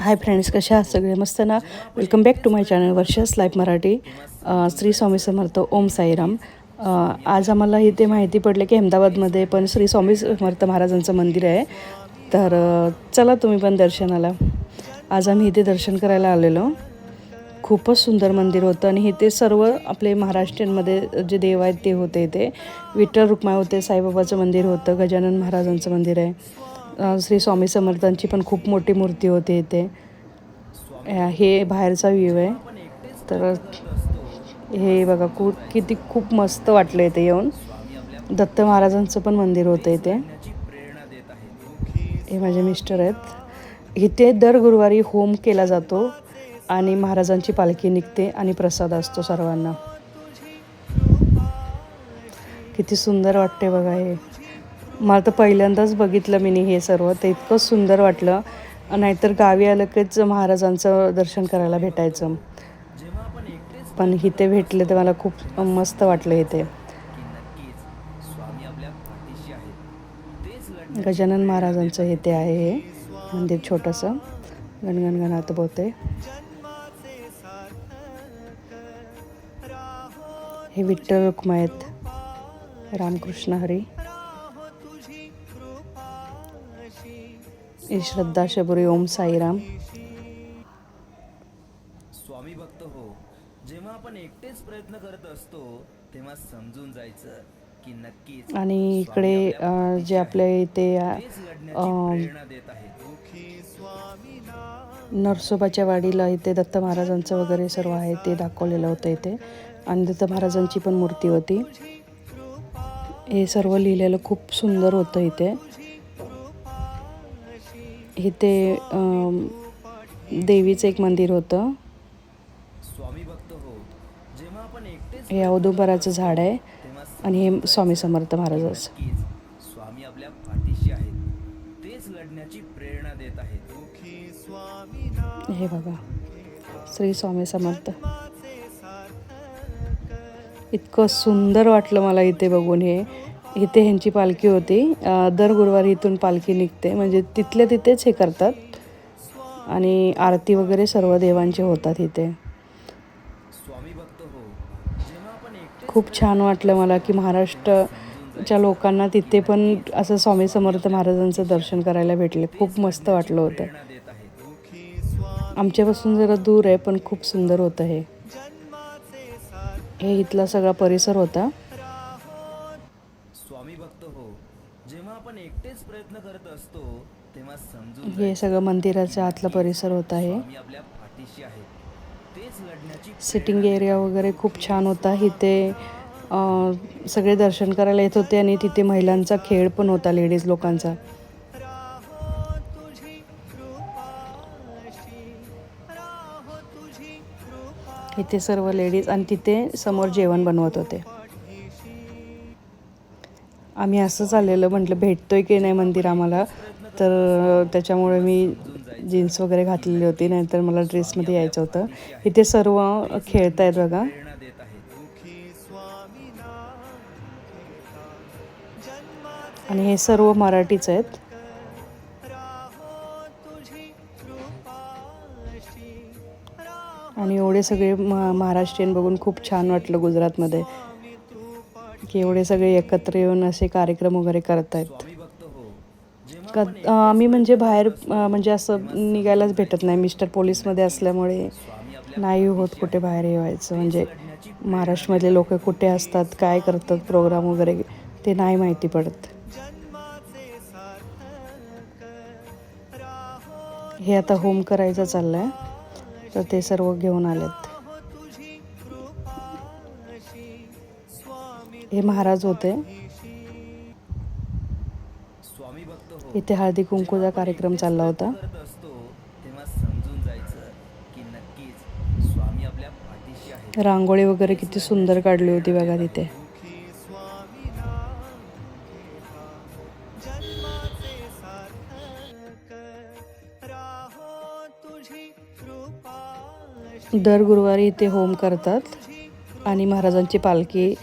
Hi friends कशा आहात सगळे? मस्त ना? Welcome back to my channel Varsha's life Marathi Shri Swami Samarth Om Sairam. आज आम्हाला इथे माहिती पडले की अहमदाबादमध्ये पण श्री स्वामी समर्थ महाराजांचं मंदिर आहे. तर चला तुम्ही पण दर्शनाला. आज आम्ही इथे दर्शन करायला आलेलो. खूपच सुंदर मंदिर होतं आणि इथे सर्व आपले महाराष्ट्रीयनमध्ये जे देव आहेत ते होते इथे. विठ्ठल रुक्माई होते साईबाबाचं मंदिर होतं गजानन महाराजांचं मंदिर आहे. श्री स्वामी समर्थांची पण खूप मोठी मूर्ती होती इथे. हे बाहेरचा व्ह्यू आहे. तर हे बघा खूप किती खूप मस्त वाटलं इथे येऊन. दत्त महाराजांचं पण मंदिर होतं इथे. हे माझे मिस्टर आहेत. इथे दर गुरुवारी होम केला जातो आणि महाराजांची पालखी निघते आणि प्रसाद असतो सर्वांना. किती सुंदर वाटते बघा हे. मला तर पहिल्यांदाच बघितलं मी हे सर्व. ते इतकं सुंदर वाटलं. नाहीतर गावी आलं कीच महाराजांचं दर्शन करायला भेटायचं. पण इथे भेटले तर मला खूप मस्त वाटलं इथे. गजानन महाराजांचं इथे आहे हे मंदिर छोटंसं. गणगणगणात बोलते. बोते हे विठ्ठल रुक्मा आहेत रामकृष्ण हरी. श्रद्धा शबरी ओम साईराम स्वामी भक्त हो जेव्हा आपण एकटेच प्रयत्न करत असतो तेव्हा समजून जायचं की नक्कीच आणि इकडे जे आपल्या इथे नरसोबाच्या वाडीला इथे दत्त महाराजांचं वगैरे सर्व आहे ते दाखवलेलं होतं इथे. आणि दत्त महाराजांची पण मूर्ती होती. हे सर्व लिहिलेलं खूप सुंदर होतं इथे. इथे देवीचं एक मंदिर होतं. हो औदुंबराचं झाड आहे आणि हे स्वामी समर्थ महाराजाचं स्वामी आपल्या पाठीशी आहेत. तेच लढण्याची प्रेरणा देत आहेत. हे बघा. श्री स्वामी समर्थ. इतकं सुंदर वाटलं मला इथे बघून हे. इथे ह्यांची पालखी होती. दर गुरुवारी इथून पालखी निघते. म्हणजे तिथल्या तिथेच हे करतात. आणि आरती वगैरे सर्व देवांचे होतात इथे. खूप छान वाटलं मला की महाराष्ट्रच्या लोकांना तिथे पण असं स्वामी समर्थ महाराजांचं दर्शन करायला भेटले. खूप मस्त वाटलं होतं. आमच्यापासून जरा दूर आहे पण खूप सुंदर होतं हे. हे इथला सगळा परिसर होता. आपण एकटेच प्रयत्न करत असतो तेव्हा समजून हे सगळं मंदिराच्या आतला परिसर होता हे स्वामी आपल्या पाठीशी आहेत. तेच लढण्याची सिटिंग एरिया वगैरे खूप छान होता. इथे सगळे दर्शन करायला येत होते आणि तिथे महिलांचा खेळ पण होता लेडीज लोकांचा. इथे सर्व लेडीज आणि तिथे समोर जेवण बनवत होते. आम्ही असंच आलेलं म्हटलं भेटतोय की नाही मंदिर आम्हाला? तर त्याच्यामुळे मी जीन्स वगैरे घातलेली होती नाहीतर मला ड्रेसमध्ये यायचं होतं. इथे सर्व खेळत आहेत बघा. आणि हे सर्व मराठीच आहेत. आणि एवढे सगळे म- महाराष्ट्रीयन बघून खूप छान वाटलं गुजरातमध्ये. की एवढे सगळे एकत्र येऊन असे कार्यक्रम वगैरे करत आहेत क आम्ही म्हणजे बाहेर म्हणजे असं निघायलाच भेटत नाही. मिस्टर पोलीसमध्ये असल्यामुळे नाही होत कुठे बाहेर येवायचं. म्हणजे महाराष्ट्रामधले लोक कुठे असतात काय करतात प्रोग्राम वगैरे ते नाही माहिती पडत. हे आता होम करायचं चाललं आहे तर ते सर्व घेऊन आलेत. हे महाराज होते. इथे हळदी कुंकूचा कार्यक्रम चालला होता. रांगोळी वगैरे किती सुंदर काढली होती बघा तिथे. दर गुरुवारी इथे होम करतात आणि महाराजांची पालखी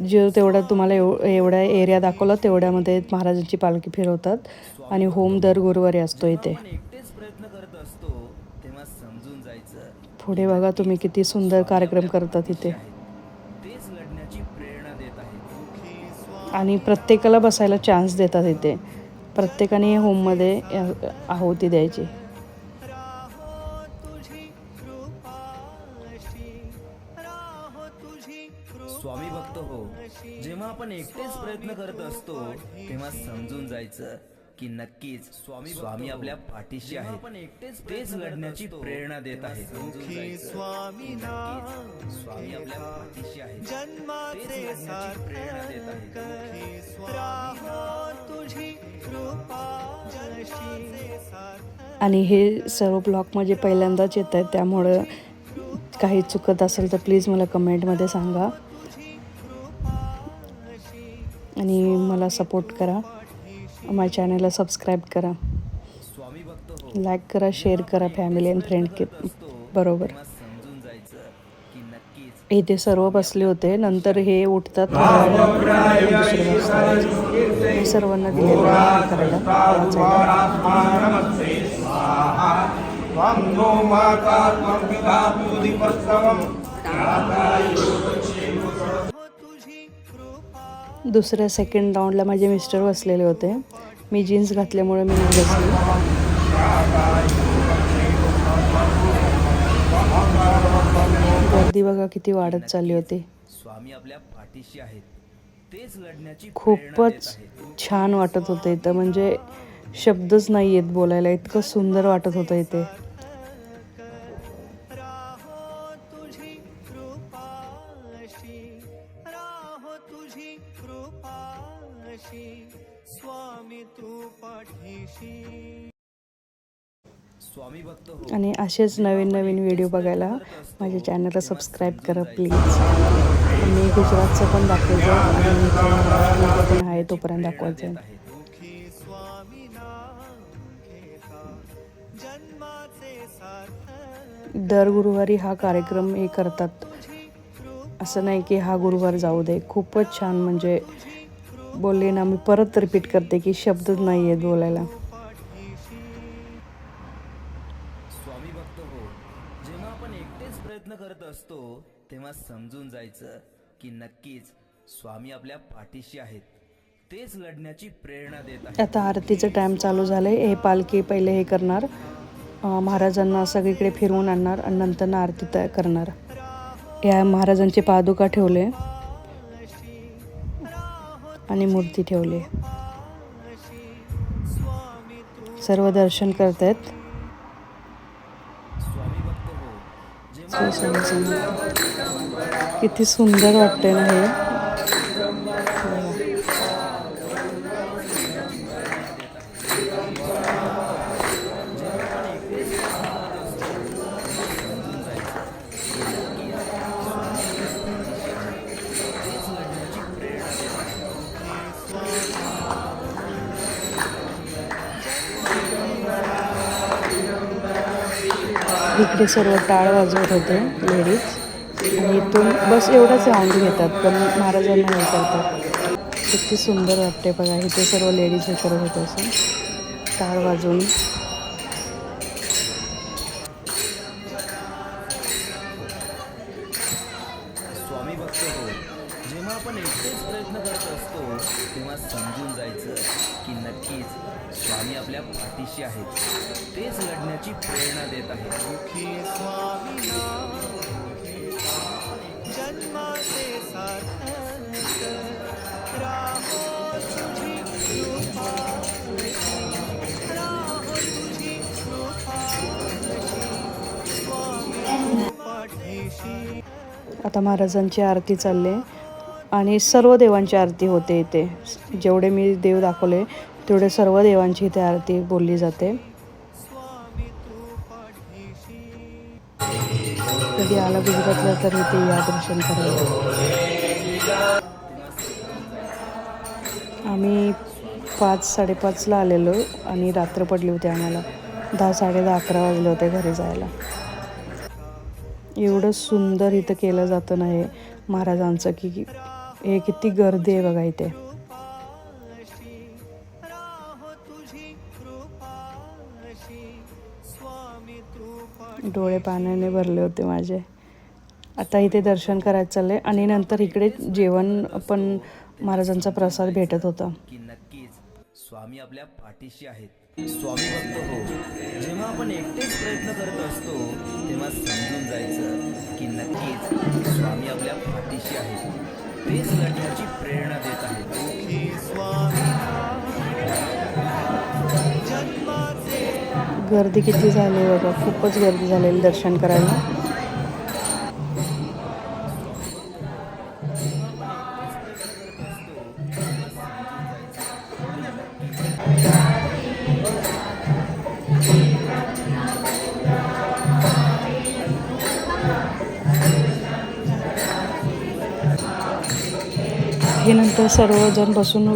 जो तेवढा तुम्हाला एव एवढा एरिया दाखवला तेवढ्यामध्ये महाराजांची पालखी फिरवतात. आणि होम दर गुरुवारी असतो इथे. पुढे बघा तुम्ही किती सुंदर कार्यक्रम करतात इथे. आणि प्रत्येकाला बसायला चान्स देतात इथे. प्रत्येकाने होममध्ये आहुती द्यायची. आपण एकटेच प्रयत्न करत असतो तेव्हा समजून जायचं की नक्कीच स्वामी स्वामी आपल्या पाठीशी आहे आपण एकटेच तेच लढण्याची प्रेरणा देत की नक्कीच स्वामी आपल्या पाठीशी आहे लढण्याची प्रेरणा देत आहेत. आणि हे सर्व ब्लॉग म्हणजे पहिल्यांदाच येत आहेत त्यामुळं काही चुकत असेल तर प्लीज मला कमेंटमध्ये सांगा. आणि मला सपोर्ट करा. माझ्या चॅनलला सबस्क्राईब करा. लाईक करा शेअर करा फॅमिली अँड फ्रेंड के बरोबर. इथे सर्व बसले होते. नंतर हे उठतात. सर्वांना दिलेलं करायला. दुसऱ्या सेकंड राऊंडला माझे मिस्टर बसलेले होते. मी जीन्स घातल्यामुळे मी नाही बसली. गर्दी बघा किती वाढत चालली होती. स्वामी आपल्या पाठीशी आहेत. खूपच आहेत. छान वाटत होतं इथं. म्हणजे शब्दच नाही येत बोलायला. इतकं सुंदर वाटत होतं इथे. आणि असेच नवीन नवीन व्हिडिओ बघायला माझ्या चॅनलला सबस्क्राईब करा प्लीज मी गुजरातचं पण दाखवायचं आणि महाराष्ट्रामध्ये पण आहे तोपर्यंत दाखवायचं दर गुरुवारी हा कार्यक्रम हे करतात. असं नाही की हा गुरुवार जाऊ दे खूपच छान म्हणजे बोलले ना मी परत रिपीट करते की शब्दच नाही आहेत बोलायला. एकटेच प्रयत्न करत असतो तेव्हा समजून जायचं की नक्कीच स्वामी आपल्या पाठीशी आहेत. तेच लढण्याची प्रेरणा देत आता आरतीचं टाईम चालू झालं आहे हे पालखी पहिले हे करणार. महाराजांना सगळीकडे फिरवून आणणार आणि नंतर आरती तयार करणार. या महाराजांचे पादुका ठेवले आणि मूर्ती ठेवली. सर्व दर्शन करतायत. आहेत भक्त हो जेव्हा श्री स्वामी समर्थ. किती सुंदर वाटते ना हे. इकडे सर्व टाळ वाजवत होते लेडीज. आणि इथून बस एवढंच राऊंड घेतात पण महाराजांना हे करतात. किती सुंदर वाटते बघा इथे सर्व लेडीज हे करत होते असं. टाळ वाजवून तेव्हा समजून जायचं की नक्कीच स्वामी आपल्या पाठीशी आहेत. तेच लढण्याची प्रेरणा देत आहेत. आता महाराजांची आरती चालली आहे. आणि सर्व देवांची आरती होते इथे. जेवढे मी देव दाखवले तेवढे सर्व देवांची इथे आरती बोलली जाते. कधी आला गुजरातला तर इथे या दर्शन करायला. आम्ही पाच साडेपाचला आलेलो आणि रात्र पडली होती आम्हाला. दहा साडे दहा अकरा वाजले होते घरी जायला. एवढं सुंदर इथं केलं जातं नाही महाराजांचं की हे किती गर्दी आहे बघा इथे. डोळे पाण्याने भरले होते माझे. आता इथे दर्शन करायचं चाललंय आणि नंतर इकडे जेवण पण महाराजांचा प्रसाद भेटत होता. की नक्कीच. स्वामी आपल्या पाठीशी आहेत. स्वामी भक्त हो. जेव्हा आपण एकटेच प्रयत्न करत असतो तेव्हा समजून जायचं की नक्कीच स्वामी आपल्या पाठीशी आहेत. तेच लढण्याची प्रेरणा देत आहेत गर्दी किती झाली बघा खूपच गर्दी झालेली दर्शन करायला. हे नंतर सर्वजण बसून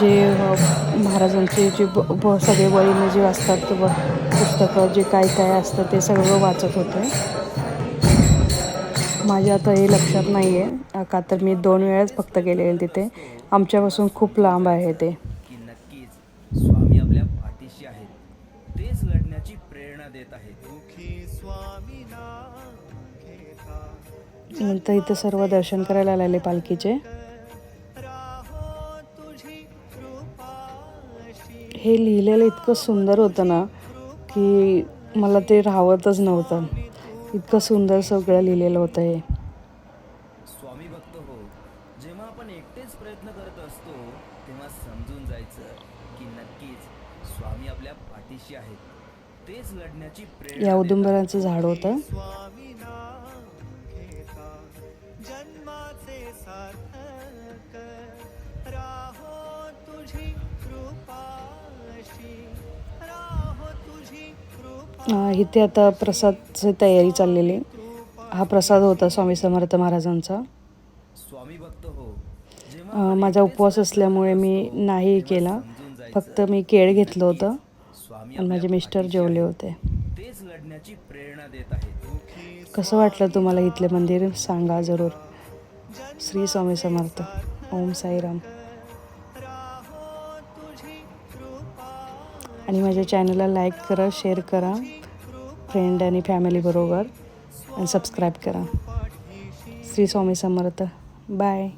जे महाराजांचे जे ब ब- सगळे वळीने जे असतात ब पुस्तकं जे काय काय असतं ते सगळं वाचत होते. माझ्या आता हे लक्षात नाही आहे का तर मी दोन वेळाच फक्त गेलेले तिथे. आमच्यापासून खूप लांब आहे ते. नंतर इथं सर्व दर्शन करायला आलेले पालखीचे. हे लिहिलेलं इतकं सुंदर होतं ना की मला ते राहवतच नव्हतं. इतकं सुंदर सगळं लिहिलेलं होतं हे. स्वामी भक्त हो जेव्हा आपण एकटेच प्रयत्न करत असतो तेव्हा समजून जायचं की नक्कीच स्वामी आपल्या पाठीशी आहेत. तेच लढण्याची या देत औदुंबराचं झाड होतं. इथे आता प्रसादची तयारी चाललेली. हा प्रसाद होता स्वामी समर्थ महाराजांचा. स्वामी भक्त हो माझा उपवास असल्यामुळे मी नाही केला. फक्त मी केळ घेतलं होतं. आणि माझे मिस्टर जेवले होते. प्रेरणा देत कसं वाटलं तुम्हाला इथले मंदिर? सांगा जरूर. श्री स्वामी समर्थ. ओम साईराम. आणि माझ्या चॅनलला लाईक करा शेअर करा फ्रेंड आणि फॅमिलीबरोबर आणि सबस्क्राईब करा. श्री स्वामी समर्थ. बाय